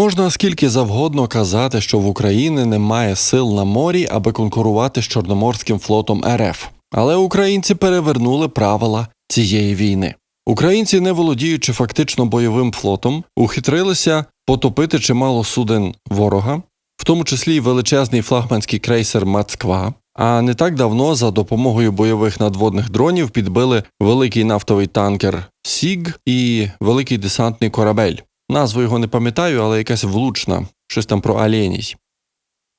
Можна скільки завгодно казати, що в Україні немає сил на морі, аби конкурувати з Чорноморським флотом РФ. Але українці перевернули правила цієї війни. Українці, не володіючи фактично бойовим флотом, ухитрилися потопити чимало суден ворога, в тому числі й величезний флагманський крейсер Москва. А не так давно за допомогою бойових надводних дронів підбили великий нафтовий танкер Сіг і великий десантний корабель. Назву його не пам'ятаю, але якась влучна, щось там про Аленій.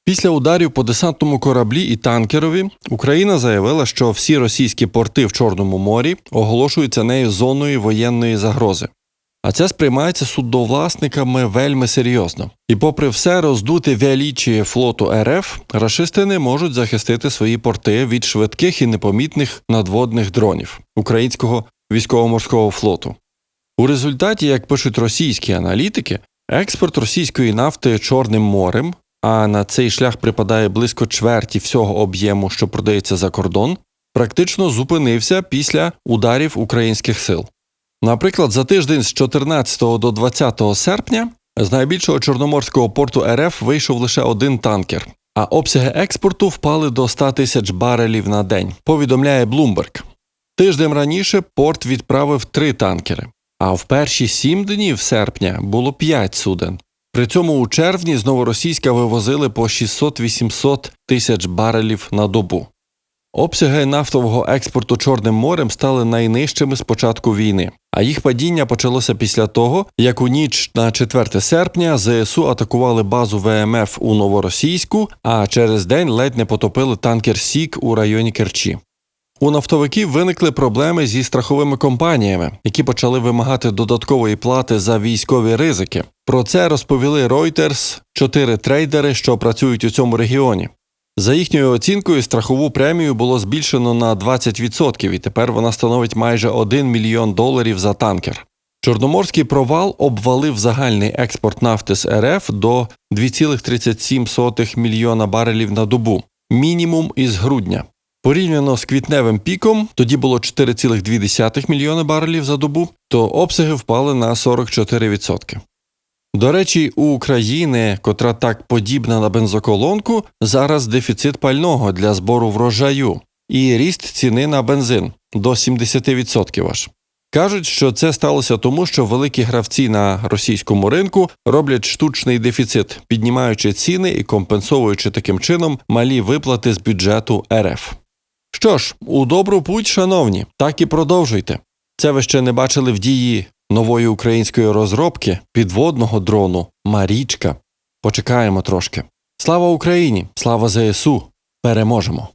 Після ударів по десантному кораблі і танкерові Україна заявила, що всі російські порти в Чорному морі оголошуються нею зоною воєнної загрози. А це сприймається судовласниками вельми серйозно. І, попри все роздуте величіє флоту РФ, рашисти не можуть захистити свої порти від швидких і непомітних надводних дронів українського військово-морського флоту. У результаті, як пишуть російські аналітики, експорт російської нафти Чорним морем, а на цей шлях припадає близько чверті всього об'єму, що продається за кордон, практично зупинився після ударів українських сил. Наприклад, за тиждень з 14 до 20 серпня з найбільшого чорноморського порту РФ вийшов лише один танкер, а обсяги експорту впали до 100 тисяч барелів на день, повідомляє Bloomberg. Тиждем раніше порт відправив три танкери, а в перші сім днів серпня було п'ять суден. При цьому у червні з новоросійська вивозили по 600-800 тисяч барелів на добу. Обсяги нафтового експорту Чорним морем стали найнижчими з початку війни, а їх падіння почалося після того, як у ніч на 4 серпня ЗСУ атакували базу ВМФ у Новоросійську, а через день ледь не потопили танкер Сік у районі Керчі. У нафтовиків виникли проблеми зі страховими компаніями, які почали вимагати додаткової плати за військові ризики. Про це розповіли Reuters чотири трейдери, що працюють у цьому регіоні. За їхньою оцінкою, страхову премію було збільшено на 20%, і тепер вона становить майже 1 мільйон доларів за танкер. Чорноморський провал обвалив загальний експорт нафти з РФ до 2,37 мільйона барелів на добу, мінімум із грудня. Порівняно з квітневим піком, тоді було 4,2 мільйони барелів за добу, то обсяги впали на 44%. До речі, у України, котра так подібна на бензоколонку, зараз дефіцит пального для збору врожаю і ріст ціни на бензин до 70% аж. Кажуть, що це сталося тому, що великі гравці на російському ринку роблять штучний дефіцит, піднімаючи ціни і компенсовуючи таким чином малі виплати з бюджету РФ. Що ж, у добру путь, шановні, так і продовжуйте. Це ви ще не бачили в дії нової української розробки підводного дрону Марічка. Почекаємо трошки. Слава Україні! Слава ЗСУ! Переможемо!